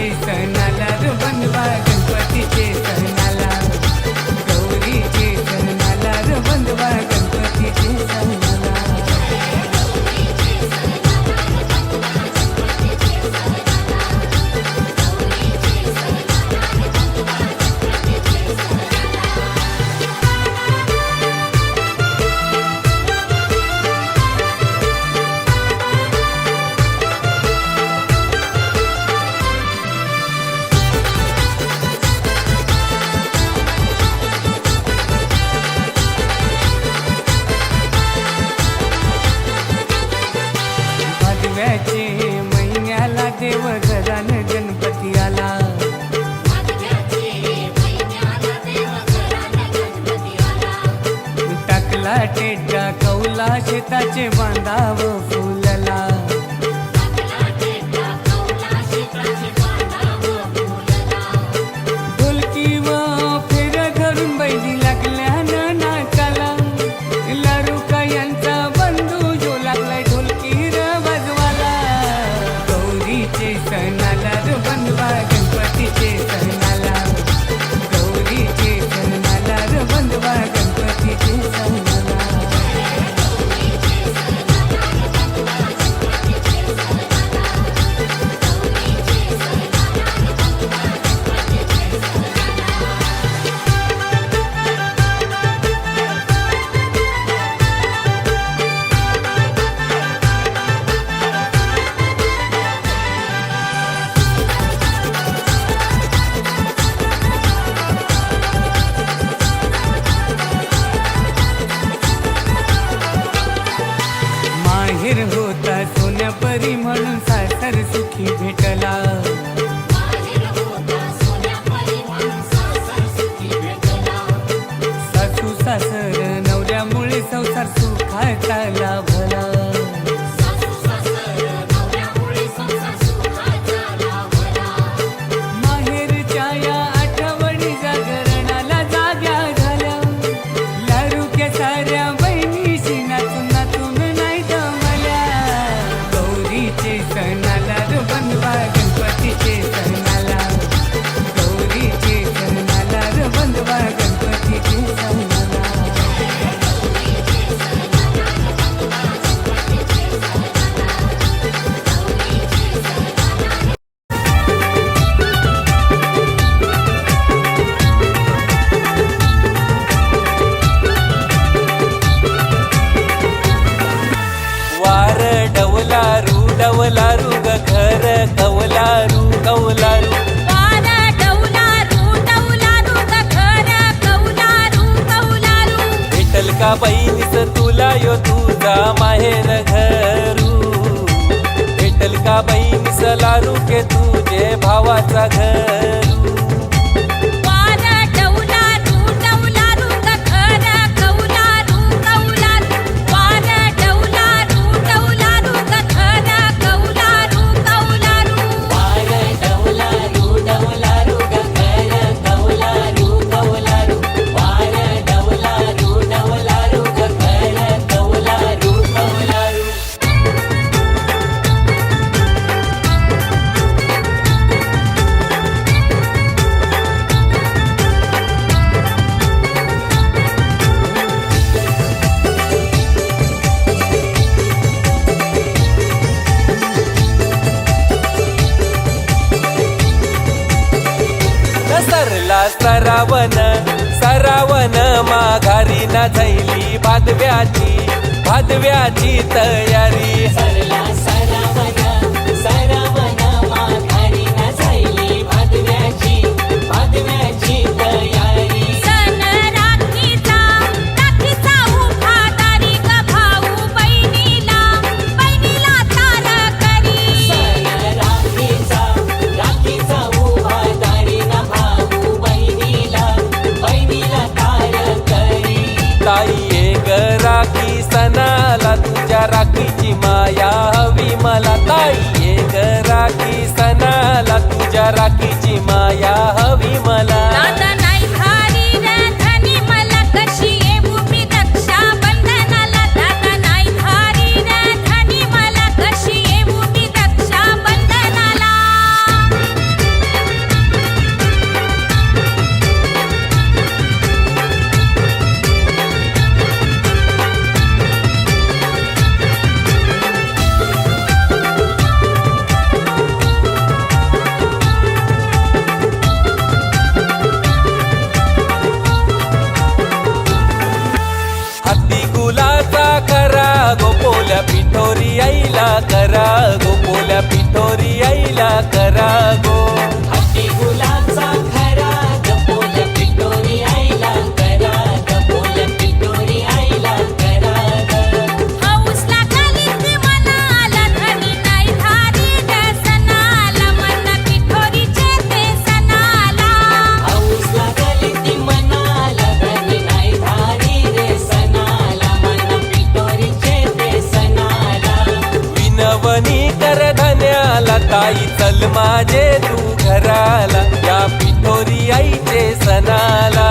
गौरीचे कौला बांधावं. सोन्यापरी म्हणून सरावन सरावन माघारी ना झाली भादव्याची भादव्याची तयारी. राखीची माया हवी मला. मोरी आईला करा गो. ताई चल माझे तू घराला. या पिठोरी आईचे सणाला.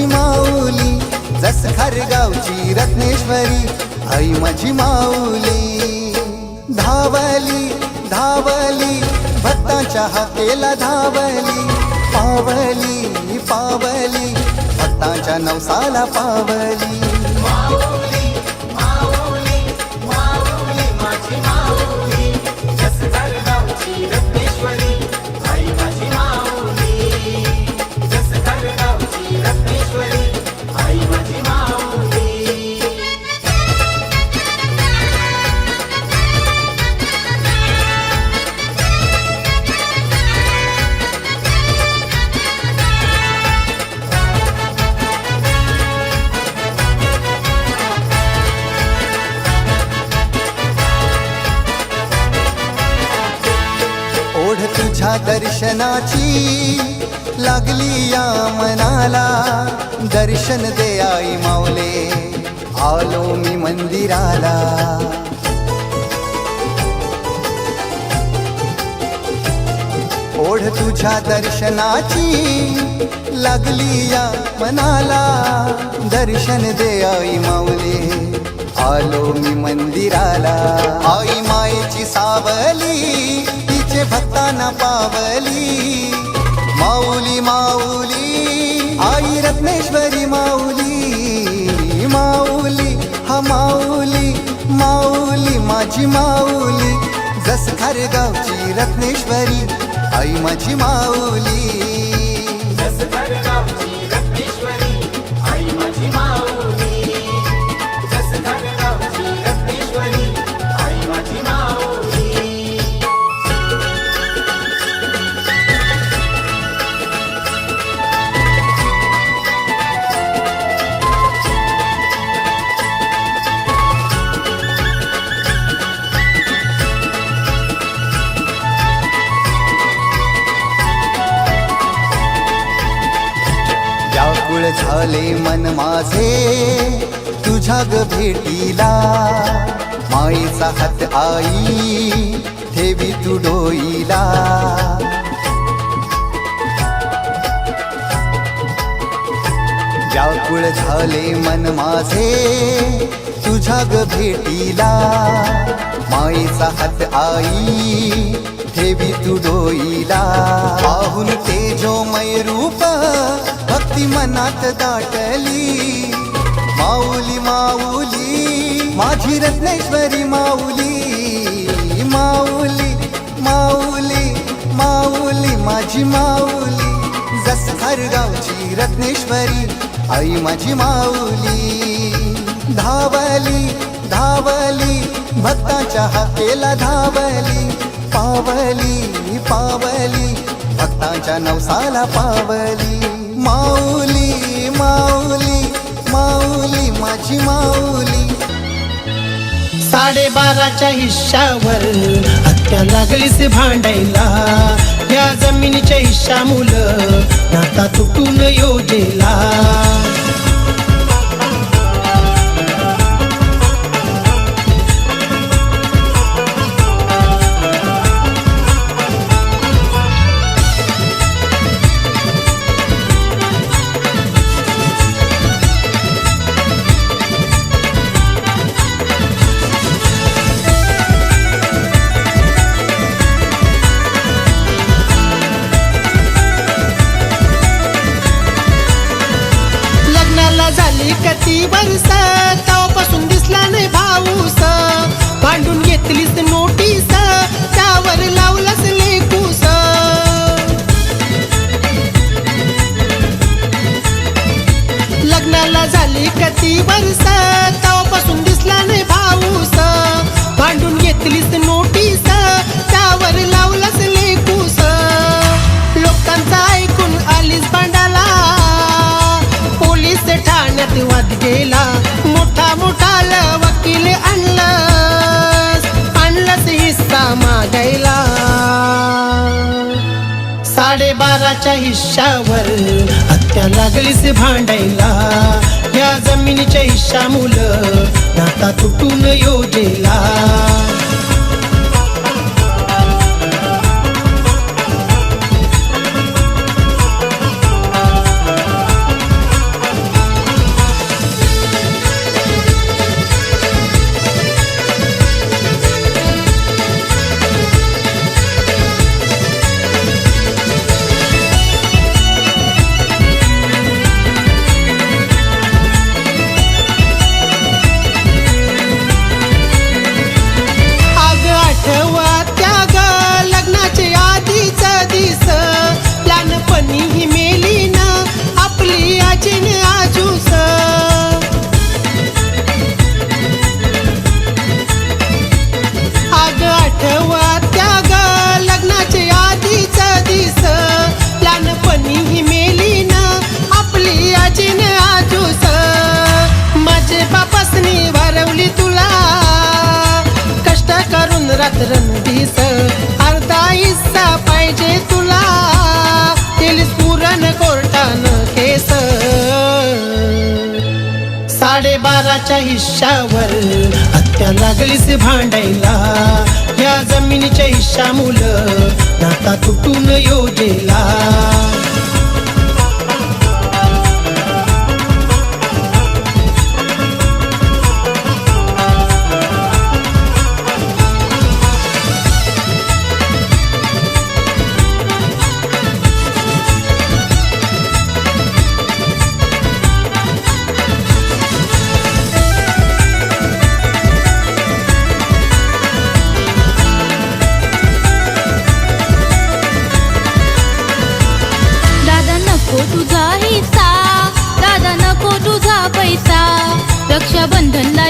माझी माऊली जस खारगावची रत्नेश्वरी आई माझी माऊली. धावली धावली भक्तांच्या हाकेला धावली. पावली पावली भक्तांच्या नवसाला पावली. दर्शनाची लागली या मनाला. दर्शन दे आई मावले आलो मी मंदिराला. ओढ तुझ्या दर्शनाची लागली या मनाला. दर्शन दे आई मावले आलो मी मंदिराला. आई मायेची सावली तिचे भक्तांना पावली. माऊली माऊली आई रत्नेश्वरी माऊली. माऊली हा माऊली माऊली माझी माऊली. जस गावची रत्नेश्वरी आई माझी माऊली. व्याकुळ माझे तुझ्या ग भेटीला. माईचा हात आई ठेवी तू डोईला. व्याकुळ झाले मन माझे तुझ्या ग भेटीला. माईचा हात आई ठेवी तू डोईला. पाहून तेजोमय रूप ती मनात दाटली. माऊली माऊली माझी रत्नेश्वरी माऊली. माऊली माऊली माऊली माझी माऊली. जस गावची रत्नेश्वरी आई माझी माऊली. धावली धावली भक्ताच्या हाकेला धावली. पावली पावली भक्तांच्या नवसाला पावली. माऊली माऊली माऊली माझी माऊली. साडेबाराच्या हिश्श्यावर हत्या लागलीच भांडायला. या जमिनीच्या हिश्शा मुलं नाता तुटून योजेला. झाली किती वर्ष दिसला नाही भाऊस. भांडून घेतलीस नोटीस त्यावर लावलास लेकूस. लग्नाला झाली कती वर्ष साडेबाराच्या हिश्श्यावर हत्या लागलीस भांडायला. या जमिनीच्या हिश्शा मुलं नाता तुटून योजेला. साडेबाराच्या हिश्श्यावर हत्या आत्या लागलीस भांडायला. या जमिनीच्या हिश्शा मुलं नाता तुटून योजेला. रक्षाबंधनला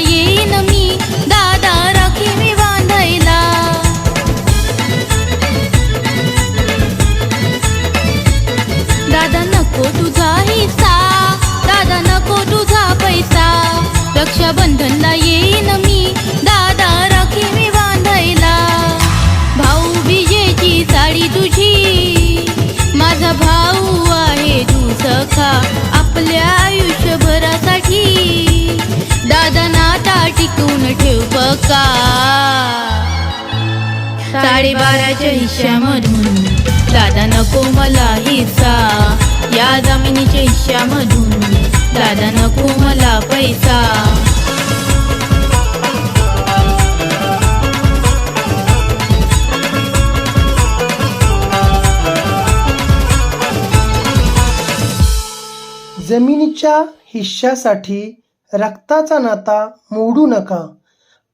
साडेबाराच्या हिश्श्यामधून दादा नको मला हिस्सा. या जमिनीच्या हिश्श्यामधून दादा नको मला पैसा. जमिनीच्या हिश्श्यासाठी रक्ताचा नाता मोडू नका.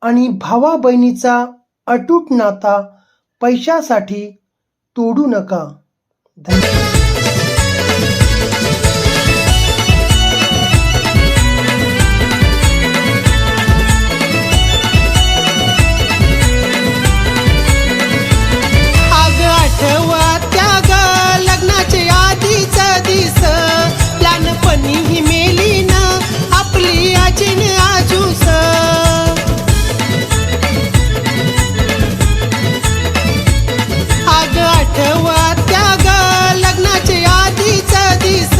आणि भावा बहिणीचा अटूट नाता पैशासाठी तोडू नका. धन्यवाद. आठवा त्या ग लग्नाचे आधीच दिस.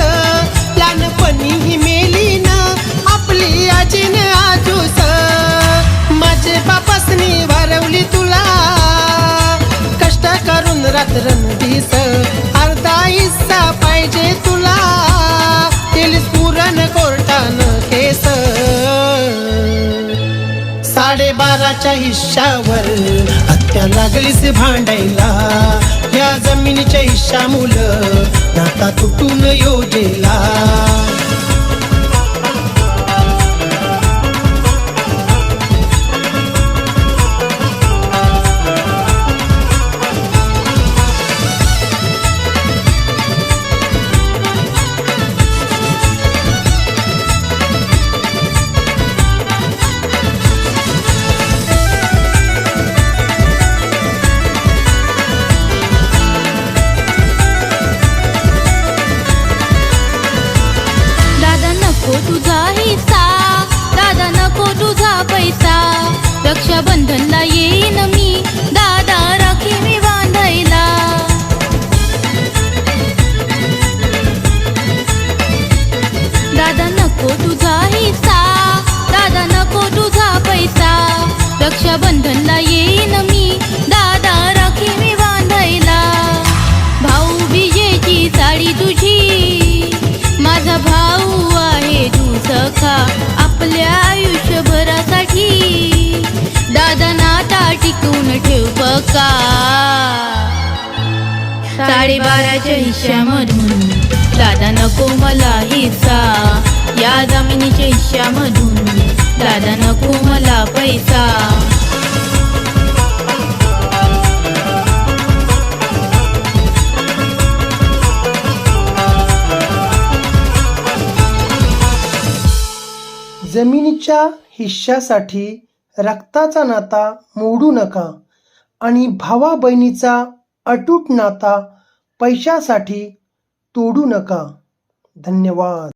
लहानपणी ही मेली ना आपली आजीन आजूस. माझे बापासनी वारवली तुला. कष्ट करून रात्रन दिस. अर्धा हिस्सा पाहिजे तुला. केलीस पुरण कोर्टान केस. साडेबाराच्या हिश्शावर त्या लागलीस भांडायला. या जमिनीच्या इशा मुलं नाता तुटून योजेला. नको मला पैसा. जमिनीच्या हिश्श्यासाठी रक्ताचा नाता मोडू नका आणि भावा बहिणीचा अटूट नाता पैशासाठी तोडू नका. धन्यवाद.